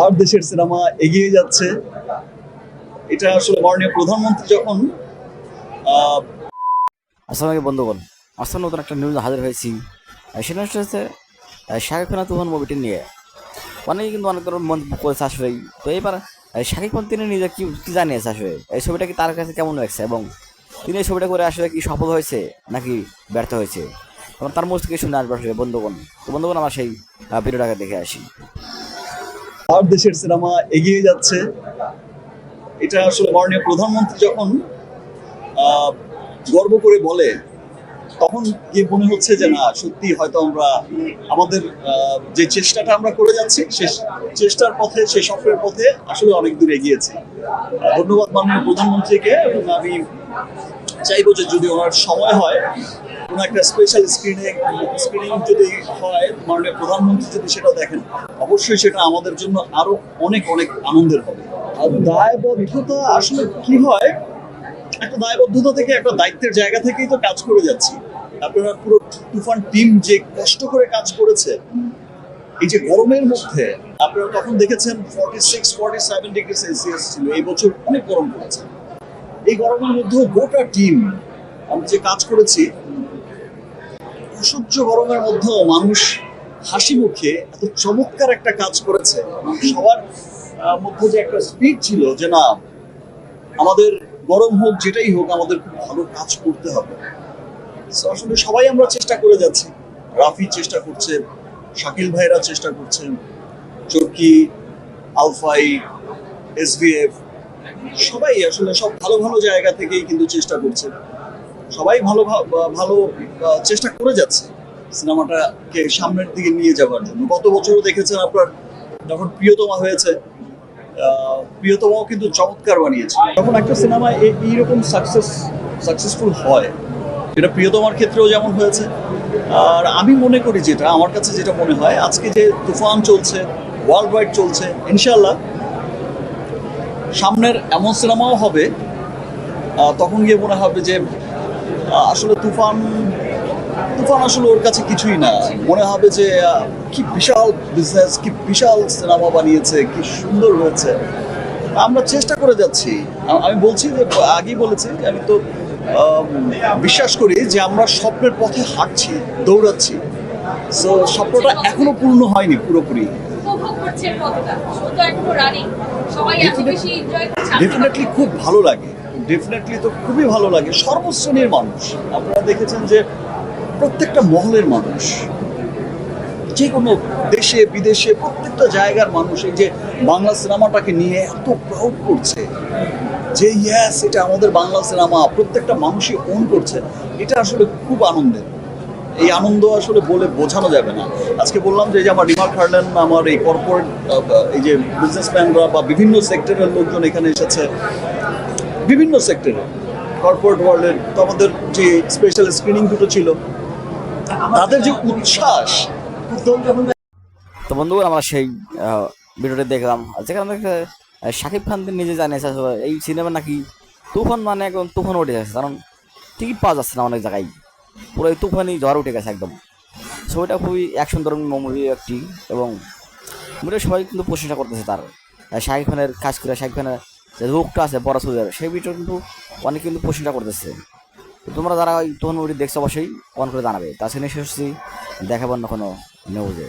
আর দেশের সিনেমা এগিয়ে যাচ্ছে। এটা আসলে মাননীয় প্রধানমন্ত্রী যখন আহ, আসসালামু আলাইকুম বন্ধুগণ। আসলে নতুন একটা নিউজ হাজির হয়েছি। সেটা হচ্ছে শাকিব খান তুফান মুভিটি নিয়ে। অনেকে কিন্তু অনেক ধরনের মন্তব্য করেছে আসলেই তো এবার শাকিব খান তিনি নিজে কি কি জানিয়েছে আসলে? এই ছবিটা কি তার কাছে কেমন লাগছে? এবং তিনি এই ছবিটা করে আসলে কি সফল হয়েছে নাকি ব্যর্থ হয়েছে? তার থেকে শুনে আসবে আসলে বন্ধুগণ। তো বন্ধুগণ আমার সেই ভিডিওটাকে দেখে আসি। আর দেশের সিনেমা এগিয়ে যাচ্ছে। এটা আসলে মাননীয় প্রধানমন্ত্রী যখন গর্ব করে বলে, তখন গিয়ে মনে হচ্ছে যে না, সত্যি হয়তো আমরা আমাদের যে চেষ্টাটা আমরা করে যাচ্ছি, সে চেষ্টার পথে, সে সফরের পথে আসলে অনেক দূর এগিয়েছি। ধন্যবাদ মাননীয় প্রধানমন্ত্রীকে, এবং আমি চাইব যে যদি ওনার সময় হয়, কোনো একটা স্পেশাল স্ক্রিনে স্ক্রিনিং যদি হয়, মাননীয় প্রধানমন্ত্রী যদি সেটা দেখেন, অবশ্যই সেটা আমাদের জন্য আরও অনেক অনেক আনন্দের হবে। আর দায়বদ্ধতা আসলে কি হয়, একটা দায়বদ্ধতা থেকে একটা দায়িত্বের জায়গা থেকেই তো কাজ করে যাচ্ছি। আপনারা পুরো তুফান টিম যে কষ্ট করে কাজ করেছে, এই যে গরমের মধ্যে, আপনারা তখন দেখেছেন forty six forty seven degree Celsius ছিল, এই বছর অনেক গরম পড়েছে। এই গরমের মধ্যে গোটা টিম আমি যে কাজ করেছি, অসহ্য গরমের মধ্যেও মানুষ হাসি মুখে এত চমৎকার একটা কাজ করেছে। সবার মধ্যে যে একটা স্পিড ছিল যে না, আমাদের গরম হোক, যেটাই হোক, আমাদের খুব ভালো কাজ করতে হবে। আসলে সবাই আমরা চেষ্টা করে যাচ্ছি। রাফি চেষ্টা করছে, শাকিল ভাইরা চেষ্টা করছেন, চরকি, আলফাই এস এসভিএফ সবাই আসলে সব ভালো ভালো জায়গা থেকেই কিন্তু চেষ্টা করছে। সবাই ভালো ভালো চেষ্টা করে যাচ্ছে সিনেমাটাকে সামনের দিকে নিয়ে যাওয়ার জন্য। গত বছরও দেখেছেন আপনার যখন প্রিয়তমা হয়েছে প্রিয়তমাও কিন্তু চমৎকার বানিয়েছে। যখন একটা সিনেমা এইরকম সাকসেস সাকসেসফুল হয় এটা প্রিয়তমার ক্ষেত্রেও যেমন হয়েছে, আর আমি মনে করি যেটা, আমার কাছে যেটা মনে হয়, আজকে যে তুফান চলছে ওয়ার্ল্ড ওয়াইড চলছে ইনশাল্লাহ সামনের এমন সিনেমাও হবে তখন গিয়ে মনে হবে যে আসলে তুফান তুফান আসলে ওর কাছে কিছুই না। মনে হবে যে কি বিশাল বিজনেস কি বিশাল সিনেমা বানিয়েছে, কি সুন্দর হয়েছে। আমরা চেষ্টা করে যাচ্ছি। আমি বলছি যে, আগেই বলেছি যে, আমি তো বিশ্বাস করি যে, আমরা স্বপ্নের পথে হাঁটছি, দৌড়াচ্ছি। সো স্বপ্নটা এখনও পূর্ণ হয়নি পুরোপুরি। উপভোগ করছেন কতটা শো তো এখনও রানিং সবাই এত বেশি এনজয় করছে। ডেফিনেটলি খুব ভালো লাগে। ডেফিনেটলি তো খুবই ভালো লাগে। সর্বশ্রেণীর মানুষ। আপনারা দেখেছেন যে প্রত্যেকটা মহলের মানুষ যে কোনো দেশে বিদেশে প্রত্যেকটা জায়গার মানুষ এই যে বাংলা সিনেমাটাকে নিয়ে এত প্রাউড করছে যে ইয়াস এটা আমাদের বাংলা সিনেমা প্রত্যেকটা মানুষই ওন করছে এটা আসলে খুব আনন্দের। এই আনন্দ আসলে বলে বোঝানো যাবে না। আজকে বললাম যে আমার রিমার্ক হার্লেন আমার এই কর্পোরেট এই যে বিজনেসম্যানরা বা বিভিন্ন সেক্টরের লোকজন এখানে এসেছে, বিভিন্ন সেক্টরে কর্পোরেট ওয়ার্ল্ডের তো আমাদের যে স্পেশাল স্ক্রিনিং দুটো ছিল, তাদের যে উচ্ছ্বাস। তো বন্ধুগণ, আমরা সেই ভিডিওটি দেখলাম। যেখানে শাকিব খান নিজে জানিয়েছে এই সিনেমা নাকি তুফান মানে একদম তুফান উঠে গেছে কারণ টিকিট পাওয়া যাচ্ছে না অনেক জায়গায়। পুরো এই তুফানই ঝড় উঠে গেছে একদম। ছবিটা খুবই অ্যাকশন ধরুন মুভি একটি এবং মুভিটা সবাই কিন্তু প্রশংসা করতেছে তার। শাহিদ খানের কাজ করে শাহিদ খানের যে লুকটা আছে, বড় সুদের, সেই ভিডিও কিন্তু অনেক কিন্তু প্রশংসা করতেছে। তোমরা যারা ওই তখন মুভি দেখছ অবশ্যই অন করে জানাবে। তাছাড়া শেষ দেখাবার না কোনো নিউজে